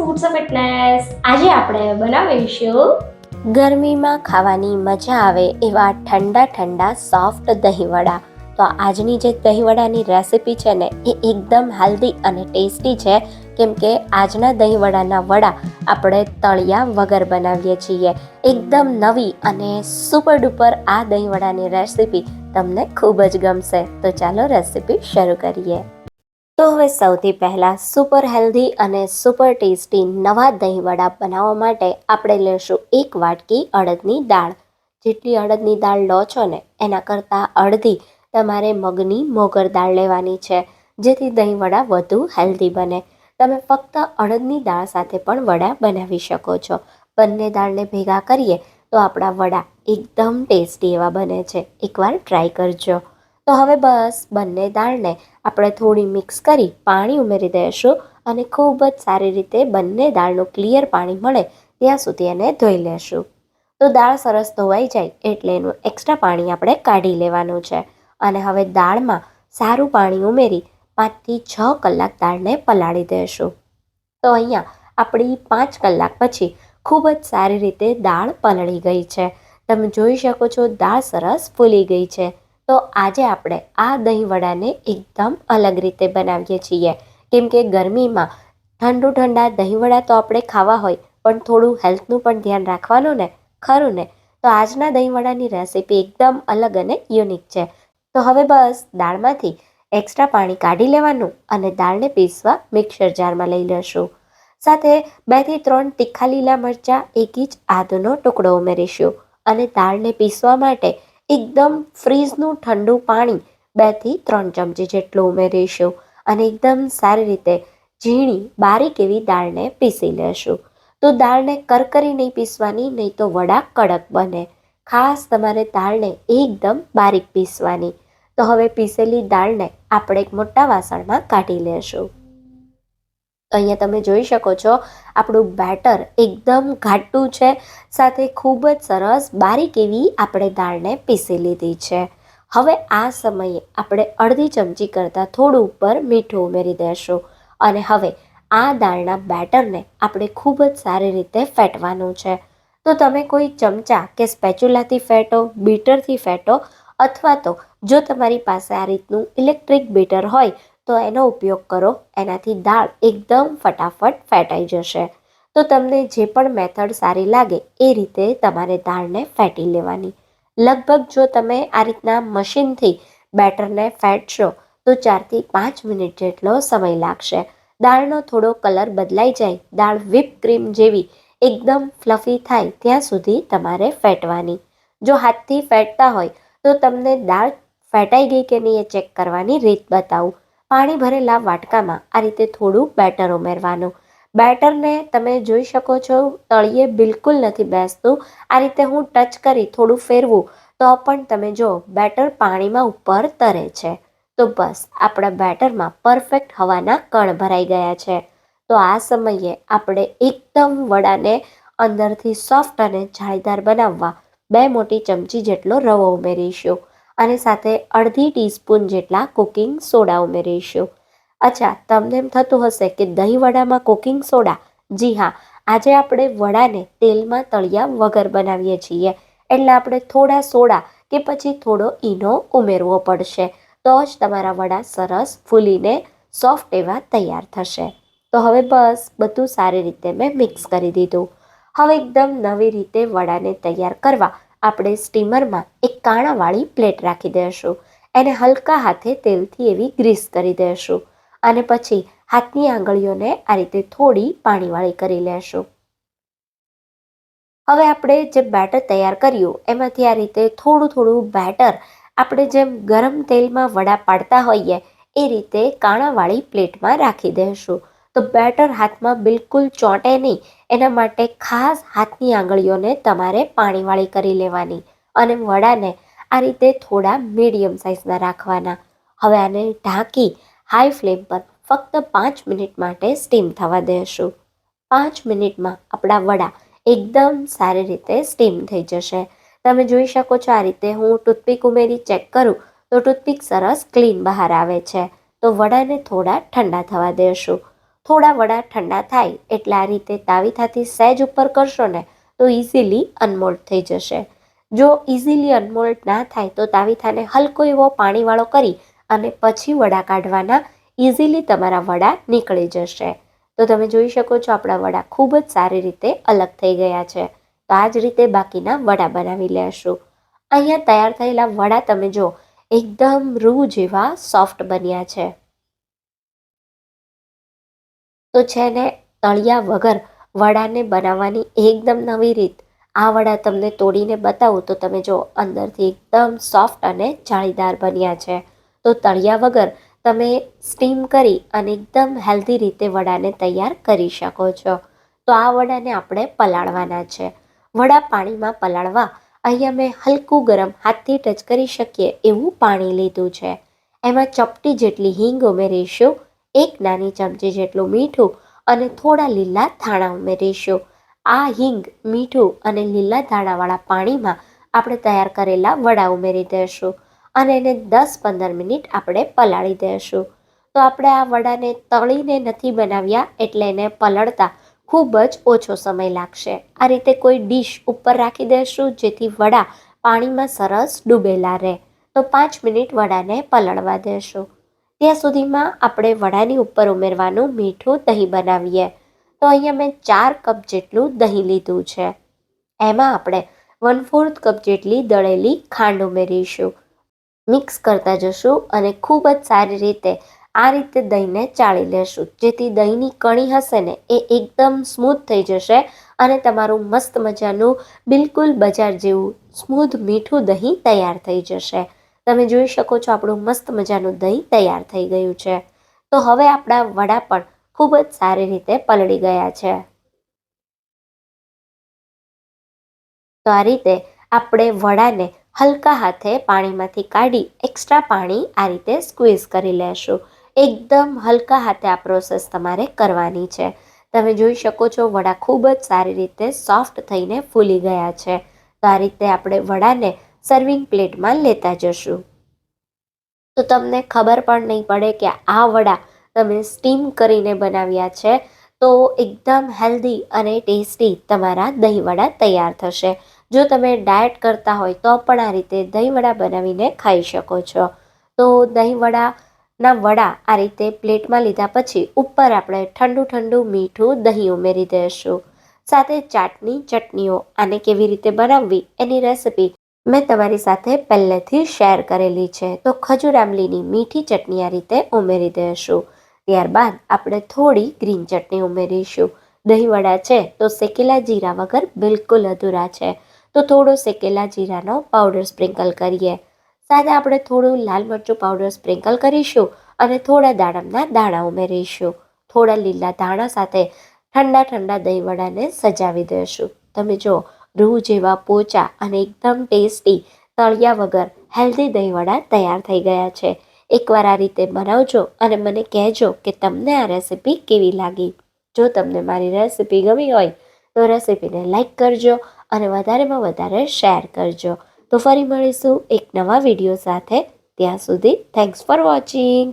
Foods of fitness આજે આપણે બનાવીશું ગરમીમાં ખાવાની મજા આવે એવા ઠંડા ઠંડા સોફ્ટ દહીંવડા. તો આજની જે દહીંવડાની રેસિપી છે ને, એ એકદમ હેલ્ધી અને ટેસ્ટી છે. કેમ કે આજના દહીંવડાના વડા આપણે તળિયા વગર બનાવીએ છીએ. એકદમ નવી અને સુપર ડુપર આ દહીંવડાની રેસિપી તમને ખૂબ જ ગમશે. તો ચાલો રેસિપી શરૂ કરીએ. તો હવે સૌથી પહેલાં સુપર હેલ્ધી અને સુપર ટેસ્ટી નવા દહીંવડા બનાવવા માટે આપણે લેશું એક વાટકી અડદની દાળ. જેટલી અડદની દાળ લો છો ને, એના કરતાં અડધી તમારે મગની મોગર દાળ લેવાની છે, જેથી દહીંવડા વધુ હેલ્ધી બને. તમે ફક્ત અડદની દાળ સાથે પણ વડા બનાવી શકો છો. બંને દાળને ભેગા કરીએ તો આપણા વડા એકદમ ટેસ્ટી એવા બને છે. એકવાર ટ્રાય કરજો. તો હવે બસ બંને દાળને આપણે થોડી મિક્સ કરી પાણી ઉમેરી દઈશું અને ખૂબ જ સારી રીતે બંને દાળનું ક્લિયર પાણી મળે ત્યાં સુધી એને ધોઈ લેશું. તો દાળ સરસ ધોવાઈ જાય એટલે એનું એક્સ્ટ્રા પાણી આપણે કાઢી લેવાનું છે અને હવે દાળમાં સારું પાણી ઉમેરી પાંચથી છ કલાક દાળને પલાળી દઈશું. તો અહીંયા આપણી પાંચ કલાક પછી ખૂબ જ સારી રીતે દાળ પલળી ગઈ છે. તમે જોઈ શકો છો દાળ સરસ ફૂલી ગઈ છે. તો આજે આપણે આ દહીં વડાને એકદમ અલગ રીતે બનાવીએ છીએ. કેમ કે ગરમીમાં ઠંડુ ઠંડા દહીં વડા તો આપણે ખાવા હોય, પણ થોડું હેલ્થનું પણ ધ્યાન રાખવાનું ને, ખરું ને? તો આજના દહીં વડાની રેસીપી એકદમ અલગ અને યુનિક છે. તો હવે બસ દાળમાંથી એક્સ્ટ્રા પાણી કાઢી લેવાનું અને દાળને પીસવા મિક્સર જારમાં લઈ લેશું. સાથે બેથી ત્રણ તીખા લીલા મરચાં, એક ઇંચ આદુનો ટુકડો ઉમેરીશું અને દાળને પીસવા માટે એકદમ ફ્રીઝનું ઠંડુ પાણી બેથી ત્રણ ચમચી જેટલું ઉમેરીશું અને એકદમ સારી રીતે ઝીણી, બારીક એવી દાળને પીસી લેશું. તો દાળને કરકરી નહીં પીસવાની, નહીં તો વડા કડક બને. ખાસ તમારે દાળને એકદમ બારીક પીસવાની. તો હવે પીસેલી દાળને આપણે એક મોટા વાસણમાં કાઢી લેશું. અહીંયા તમે જોઈ શકો છો, આપણું બેટર એકદમ ઘાટું છે, સાથે ખૂબ જ સરસ બારીક એવી આપણે દાળને પીસી લીધી છે. હવે આ સમયે આપણે અડધી ચમચી કરતાં થોડું ઉપર મીઠું ઉમેરી દેશું અને હવે આ દાળના બેટરને આપણે ખૂબ જ સારી રીતે ફેટવાનું છે. તો તમે કોઈ ચમચા કે સ્પેચ્યુલાથી ફેટો, બીટરથી ફેટો અથવા તો જો તમારી પાસે આ રીતનું ઇલેક્ટ્રિક બીટર હોય તો એનો ઉપયોગ કરો. એનાથી દાળ એકદમ ફટાફટ ફેટાઈ જશે. તો તમને જે પણ મેથડ સારી લાગે એ રીતે તમારે દાળને ફેટી લેવાની. લગભગ જો તમે આ રીતના મશીનથી બેટરને ફેટશો તો ચારથી પાંચ મિનિટ જેટલો સમય લાગશે. દાળનો થોડો કલર બદલાઈ જાય, દાળ વ્હીપ ક્રીમ જેવી એકદમ ફ્લફી થાય ત્યાં સુધી તમારે ફેટવાની. જો હાથથી ફેટતા હોય તો તમને દાળ ફેટાઈ ગઈ કે નહીં એ ચેક કરવાની રીત બતાવું. પાણી ભરેલા વાટકામાં આ રીતે થોડું બેટર ઉમેરવાનું. બેટરને તમે જોઈ શકો છો, તળિયે બિલકુલ નથી બેસતું. આ રીતે હું ટચ કરી થોડું ફેરવું તો પણ તમે જો, બેટર પાણીમાં ઉપર તરે છે. તો બસ, આપણા બેટરમાં પરફેક્ટ હવાના કણ ભરાઈ ગયા છે. તો આ સમયે આપણે એકદમ વડાને અંદરથી સોફ્ટ અને જાળીદાર બનાવવા બે મોટી ચમચી જેટલો રવો ઉમેરીશું. અને સાથે અડધી ટીસ્પૂન જેટલા કુકિંગ સોડા ઉમેરીશું. અચ્છા, તમને એમ થતું હશે કે દહીં વડામાં કુકિંગ સોડા? જી હા, આજે આપણે વડાને તેલમાં તળિયા વગર બનાવીએ છીએ. એટલે આપણે થોડા સોડા કે પછી થોડો ઈનો ઉમેરવો પડશે. તો જ તમારા વડા સરસ ફૂલીને સોફ્ટ એવા તૈયાર થશે. તો હવે બસ, બધું સારી રીતે મેં મિક્સ કરી દીધું. હવે એકદમ નવી રીતે વડાને તૈયાર કરવા આપણે સ્ટીમરમાં એક કાણાવાળી પ્લેટ રાખી દઈશું એને હલકા હાથે તેલથી એવી ગ્રીસ કરી દઈશું અને પછી હાથની આંગળીઓને આ રીતે થોડી પાણીવાળી કરી લેશું. હવે આપણે જે બેટર તૈયાર કર્યું, એમાંથી આ રીતે થોડું થોડું બેટર આપણે જેમ ગરમ તેલમાં વડા પાડતા હોઈએ, એ રીતે કાણાવાળી પ્લેટમાં રાખી દઈશું તો બેટર હાથમાં બિલકુલ ચોંટે નહીં. એના માટે ખાસ હાથની આંગળીઓને તમારે પાણીવાળી કરી લેવાની અને વડાને આ રીતે થોડા મીડિયમ સાઇઝના રાખવાના. હવે આને ઢાંકી હાઈ ફ્લેમ પર ફક્ત પાંચ મિનિટ માટે સ્ટીમ થવા દેશું. પાંચ મિનિટમાં આપણા વડા એકદમ સારી રીતે સ્ટીમ થઈ જશે. તમે જોઈ શકો છો આ રીતે હું ટૂથપીક ઉમેરી ચેક કરું તો ટૂથપીક સરસ ક્લીન બહાર આવે છે. તો વડાને થોડા ઠંડા થવા દેશું. થોડા વડા ઠંડા થાય એટલે આ રીતે તાવીથાથી સહેજ ઉપર કરશો ને તો ઇઝીલી અનમોલ્ડ થઈ જશે. જો ઇઝીલી અનમોલ્ડ ના થાય તો તાવીથાને હલકો એવો પાણીવાળો કરી અને પછી વડા કાઢવાના ઇઝીલી તમારા વડા નીકળી જશે. તો તમે જોઈ શકો છો આપણા વડા ખૂબ જ સારી રીતે અલગ થઈ ગયા છે. તો આ જ રીતે બાકીના વડા બનાવી લેશું. અહીંયા તૈયાર થયેલા વડા તમે જો એકદમ રૂ જેવા સોફ્ટ બન્યા છે. તો છે ને, તળિયા વગર વડાને બનાવવાની એકદમ નવી રીત. આ વડા તમને તોડીને બતાવું તો તમે જો અંદરથી એકદમ સોફ્ટ અને જાળીદાર બન્યા છે. તો તળિયા વગર તમે સ્ટીમ કરી અને એકદમ હેલ્ધી રીતે વડાને તૈયાર કરી શકો છો. તો આ વડાને આપણે પલાળવાના છે. વડા પાણીમાં પલાળવા અહીંયા મેં હલકું ગરમ હાથથી ટચ કરી શકીએ એવું પાણી લીધું છે. એમાં ચપટી જેટલી હિંગ ઉમેરીશું. એક નાની ચમચી જેટલું મીઠું અને થોડા લીલા ધાણા ઉમેરીશું. આ હિંગ, મીઠું અને લીલા ધાણાવાળા પાણીમાં આપણે તૈયાર કરેલા વડા ઉમેરી દઈશું અને એને દસ પંદર મિનિટ આપણે પલાળી દઈશું તો આપણે આ વડાને તળીને નથી બનાવ્યા એટલે એને પલળતા ખૂબ જ ઓછો સમય લાગશે. આ રીતે કોઈ ડીશ ઉપર રાખી દઈશું જેથી વડા પાણીમાં સરસ ડૂબેલા રહે. તો પાંચ મિનિટ વડાને પલળવા દેશું. ત્યાં સુધીમાં આપણે વડાની ઉપર ઉમેરવાનું મીઠું દહીં બનાવીએ. તો અહીંયા મેં ચાર કપ જેટલું દહીં લીધું છે. એમાં આપણે વન ફોર્થ કપ જેટલી દળેલી ખાંડ ઉમેરીશું. મિક્સ કરતા જશું અને ખૂબ જ સારી રીતે આ રીતે દહીંને ચાળી લેશું. જેથી દહીંની કણી હશે ને એ એકદમ સ્મૂથ થઈ જશે અને તમારું મસ્ત મજાનું બિલકુલ બજાર જેવું સ્મૂથ મીઠું દહીં તૈયાર થઈ જશે. તમે જોઈ શકો છો આપણું મસ્ત મજાનું દહીં તૈયાર થઈ ગયું છે. તો હવે આપણા વડા પણ ખૂબ જ સારી રીતે પલળી ગયા છે. તો આ રીતે આપણે વડાને હલકા હાથે પાણીમાંથી કાઢી એક્સ્ટ્રા પાણી આ રીતે સ્ક્વીઝ કરી લેશું. એકદમ હલકા હાથે આ પ્રોસેસ તમારે કરવાની છે. તમે જોઈ શકો છો વડા ખૂબ જ સારી રીતે સોફ્ટ થઈને ફૂલી ગયા છે. તો આ રીતે આપણે વડાને સર્વિંગ પ્લેટમાં લેતા જશું. તો તમને ખબર પણ નહીં પડે કે આ વડા તમે સ્ટીમ કરીને બનાવ્યા છે, તો એકદમ હેલ્ધી અને ટેસ્ટી તમારા દહીંવડા તૈયાર થશે. જો તમે ડાયટ કરતા હોય તો પણ આ રીતે દહીંવડા બનાવીને ખાઈ શકો છો. તો દહીંવડાના વડા આ રીતે પ્લેટમાં લીધા પછી ઉપર આપણે ઠંડુ ઠંડુ મીઠું દહીં ઉમેરી દઈશું. સાથે ચાટની, ચટણીઓ આને કેવી રીતે બનાવવી એની રેસિપી મેં તમારી સાથે પહેલેથી શેર કરેલી છે. તો ખજૂર આંબલીની મીઠી ચટણી આ રીતે ઉમેરી દઈશું ત્યારબાદ આપણે થોડી ગ્રીન ચટણી ઉમેરીશું. દહીંવડા છે તો શેકેલા જીરા વગર બિલકુલ અધૂરા છે. તો થોડો શેકેલા જીરાનો પાવડર સ્પ્રિંકલ કરીએ. સાથે આપણે થોડું લાલ મરચું પાવડર સ્પ્રિંકલ કરીશું અને થોડા દાડમના દાણા ઉમેરીશું. થોડા લીલા ધાણા સાથે ઠંડા ઠંડા દહીંવડાને સજાવી દઈશું તમે જો રૂ જેવા પોચા અને એકદમ ટેસ્ટી તળિયા વગર હેલ્ધી દહીંવડા તૈયાર થઈ ગયા છે. એકવાર આ રીતે બનાવજો અને મને કહેજો કે તમને આ રેસીપી કેવી લાગી. જો તમને મારી રેસિપી ગમી હોય તો રેસીપીને લાઇક કરજો અને વધારેમાં વધારે શેર કરજો. તો ફરી મળીશું એક નવા વીડિયો સાથે. ત્યાં સુધી થેન્ક્સ ફોર વોચિંગ